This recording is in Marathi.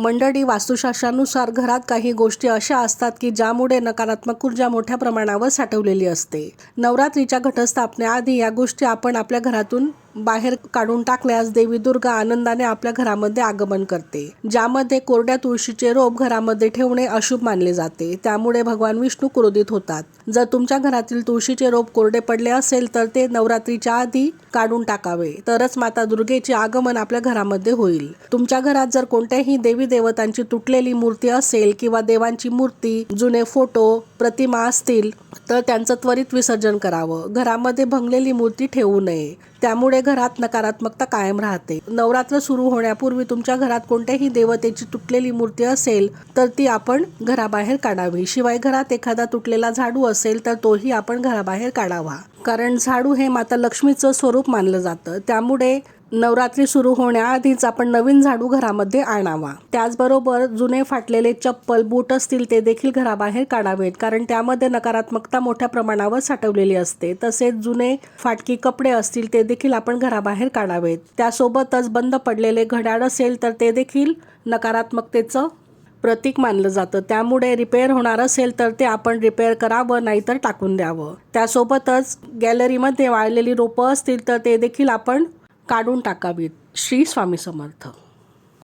मंडळी वास्तुशास्त्रानुसार घरात काही गोष्टी अशा असतात की ज्यामुळे नकारात्मक ऊर्जा मोठ्या प्रमाणावर साठवलेली असते. नवरात्रीच्या घटस्थापनेआधी या गोष्टी आपण आपल्या घरातून बाहेर काढून टाकल्यास देवी दुर्गा आनंदाने आपल्या घरामध्ये आगमन करते ज्यामध्ये कोरड्या तुळशीचे रोप घरामध्ये ठेवणे अशुभ मानले जाते. त्यामुळे भगवान विष्णू क्रोधित होतात. जर तुमच्या घरातील तुळशीचे रोप कोरडे पडले असेल तर ते नवरात्रीच्या आधी काढून टाकावे. तरच माता दुर्गेचे आगमन आपल्या घरामध्ये होईल. तुमच्या घरात जर कोणत्याही देवी देवतांची तुटलेली मूर्ती असेल किंवा देवांची मूर्ती जुने फोटो प्रतिमा असतील तर त्यांचं त्वरित विसर्जन करावं. घरामध्ये भंगलेली मूर्ती ठेवू नये. त्यामुळे घरात नकारात्मकता कायम राहते. नवरात्र सुरू होण्यापूर्वी तुमच्या घरात कोणत्याही देवतेची तुटलेली मूर्ती असेल तर ती आपण घराबाहेर काढावी. शिवाय घरात एखादा तुटलेला झाडू असेल तर तोही आपण घराबाहेर काढावा. कारण झाडू हे माता लक्ष्मीचं स्वरूप मानलं जातं. त्यामुळे नवरात्री सुरू होण्याआधीच आपण नवीन झाडू घरामध्ये आणावा. त्याचबरोबर जुने फाटलेले चप्पल बूट असतील ते देखील घराबाहेर काढावेत कारण त्यामध्ये नकारात्मकता मोठ्या प्रमाणावर साठवलेली असते. तसेच जुने फाटकी कपडे असतील ते देखील आपण घराबाहेर काढावेत. त्यासोबतच बंद पडलेले घड्याळ असेल तर ते देखील नकारात्मकतेचं प्रतीक मानलं जातं. त्यामुळे रिपेअर होणार असेल तर ते आपण रिपेअर करावं नाहीतर टाकून द्यावं. त्यासोबतच गॅलरीमध्ये वाळलेली रोपं असतील तर ते देखील आपण काढून टाकावीत. श्री स्वामी समर्थ.